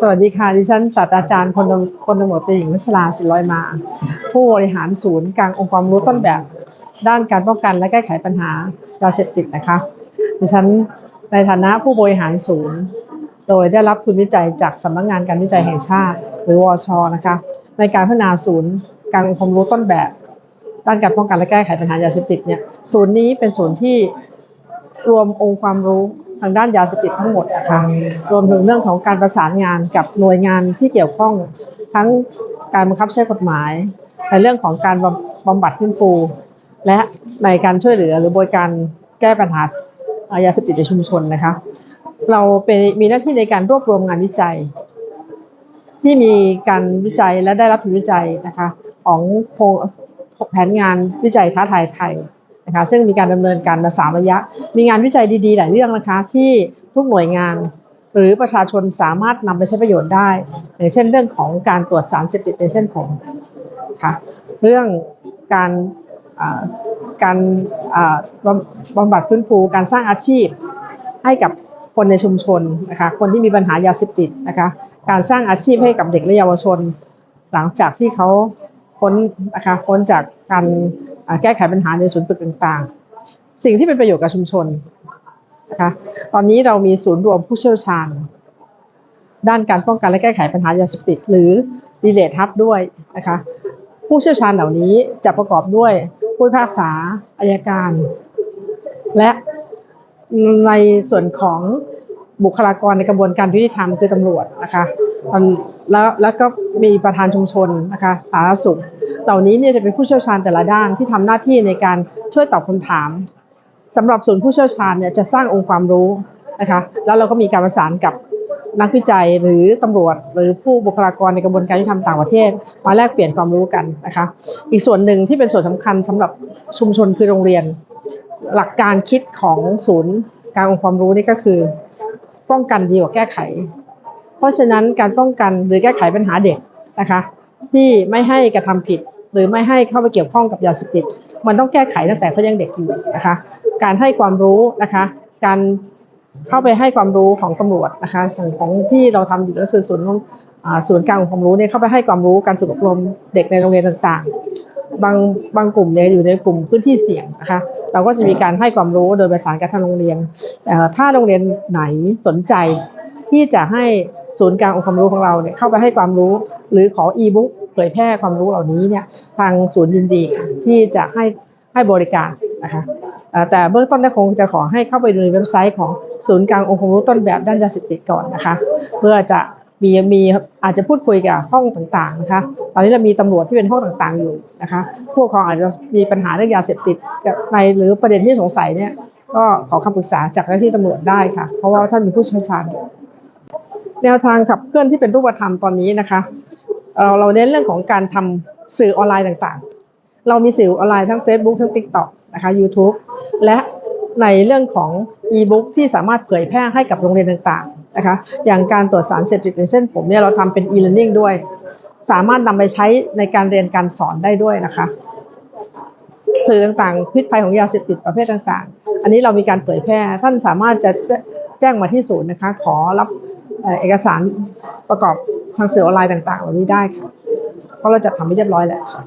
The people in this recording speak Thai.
สวัสดีค่ะดิฉันศาสตราจารย์พลตำพลตำรวจตรีหญิงวัชราศิลอยมา ผู้บริหารศูนย์กลางองค์ความรู้ต้นแบบ ด้านการป้องกันและแก้ไขปัญหายาเสพติดนะคะ ดิฉันในฐานะผู้บริหารศูนย์ โดยได้รับทุนวิจัยจากสำนักงานการวิจัยแห่งชาติ หรือวชนะคะ ในการพัฒนาศูนย์กลางองค์ความรู้ต้นแบบ ด้านการป้องกันและแก้ไขปัญหายาเสพติดเนี่ยศูนย์นี้เป็นศูนย์ที่รวมองค์ความรู้ ทางด้านยาเสพติดทั้งหมดนะคะรวมถึงเรื่องของการประสานงานกับหน่วยงานที่เกี่ยวข้องทั้งการบังคับใช้กฎหมาย ในเรื่องของการบำบำบัดฟื้นฟู และในการช่วยเหลือหรือบริการแก้ปัญหายาเสพติดในชุมชนนะคะ เราเป็นมีหน้าที่ในการรวบรวมงานวิจัย ที่มีการวิจัยและได้รับผลวิจัยนะคะ ของโครงแผนงานวิจัยท้าทายไทย นะคะซึ่งมีการดำเนินการมาสามระยะ มีงานวิจัยดีๆ หลายเรื่องนะคะที่ทุกหน่วยงานหรือประชาชนสามารถนำไปใช้ประโยชน์ได้ อย่างเช่นเรื่องของการตรวจสารเสพติดในเส้นผมค่ะเรื่องการการบำบัดฟื้นฟูการสร้างอาชีพให้กับคนในชุมชนนะคะคนที่มีปัญหายาเสพติดนะคะการสร้างอาชีพให้กับเด็กและเยาวชน หลังจากที่เขาพ้นนะคะพ้นจากการ แก้ไขปัญหาในศูนย์ฝึกต่างๆ สิ่งที่เป็นประโยชน์กับชุมชนนะคะตอนนี้เรามีศูนย์รวมผู้เชี่ยวชาญ ด้านการป้องกันและแก้ไขปัญหายาเสพติดหรือดีเลทฮับด้วยนะคะผู้เชี่ยวชาญเหล่านี้จะประกอบด้วยผู้พิพากษาอายการ และในส่วนของบุคลากรในกระบวนการยุติธรรมคือตำรวจนะคะ แล้วแล้วก็มีประธานชุมชนนะคะสาธารณสุขเหล่านี้เนี่ยจะเป็นผู้เชี่ยวชาญแต่ละด้านที่ทำหน้าที่ในการช่วยตอบคำถามสำหรับศูนย์ผู้เชี่ยวชาญเนี่ยจะสร้างองค์ความรู้นะคะแล้วเราก็มีการประสานกับนักวิจัยหรือตำรวจหรือผู้บุคลากรในกระบวนการยุติธรรมต่างประเทศ มาแลกเปลี่ยนความรู้กันนะคะ อีกส่วนหนึ่งที่เป็นส่วนสำคัญสำหรับชุมชนคือโรงเรียน หลักการคิดของศูนย์การองค์ความรู้นี่ก็คือ ป้องกันดีกว่าแก้ไข เพราะฉะนั้นการป้องกันหรือแก้ไขปัญหาเด็กนะคะ ที่ไม่ให้กระทำผิด หรือไม่ให้เข้าไปเกี่ยวข้องกับยาเสพติดมันต้องแก้ไขตั้งแต่เขายังเด็กอยู่นะคะ การให้ความรู้นะคะ การเข้าไปให้ความรู้ของตำรวจนะคะอย่างของที่เราทำอยู่ก็คือศูนย์ศูนย์กลางองความรู้เนี่ยเข้าไปให้ความรู้การฝึกอบรมเด็กในโรงเรียนต่างๆ บางบางกลุ่มเนี่ยอยู่ในกลุ่มพื้นที่เสี่ยงนะคะ เราก็จะมีการให้ความรู้โดยประสานกับทางโรงเรียนถ้าโรงเรียนไหนสนใจที่จะให้ ศูนย์กลางองค์ความรู้ของเราเนี่ยเข้าไปให้ความรู้ หรือขออีบุ๊กเผยแพร่ความรู้เหล่านี้เนี่ยทางศูนย์ยินดีค่ะที่จะให้ให้บริการนะคะแต่เบื้องต้นก็คงจะขอให้เข้าไปดูในเว็บไซต์ของศูนย์กลางองค์ความรู้ต้นแบบด้านยาเสพติดก่อนนะคะ เพื่อจะมีมีอาจจะพูดคุยกับห้องต่างๆนะคะ ตอนนี้เรามีตำรวจที่เป็นห้องต่างๆอยู่นะคะผู้ปกครองอาจจะมีปัญหาเรื่องยาเสพติดในหรือประเด็นที่สงสัยเนี่ยก็ขอคำปรึกษาจากเจ้าหน้าที่ตำรวจได้ค่ะ เพราะว่าท่านมีผู้เชี่ยวชาญอยู่ แนวทางขับเคลื่อนที่เป็นรูปธรรมตอนนี้นะคะเราเราเน้นเรื่องของการทำสื่อออนไลน์ต่างๆ เรามีสื่อออนไลน์ทั้ง Facebook ทั้ง TikTok นะคะ YouTube และในเรื่องของ e-book ที่สามารถเผยแพร่ให้กับโรงเรียนต่างๆนะคะ อย่างการตรวจสารเสพติดในเส้นผมเนี่ยเราทำเป็น e-learning ด้วย สามารถนำไปใช้ในการเรียนการสอนได้ด้วยนะคะ สื่อต่างๆ พิษภัยของยาเสพติดประเภทต่างๆ อันนี้เรามีการเผยแพร่ท่านสามารถจะแจ้งมาที่ศูนย์นะคะ ขอรับ เอกสารประกอบทางสื่อออนไลน์ต่าง ๆ เหล่านี้ได้ค่ะ เพราะเราจัดทำไว้เรียบร้อยแล้วค่ะ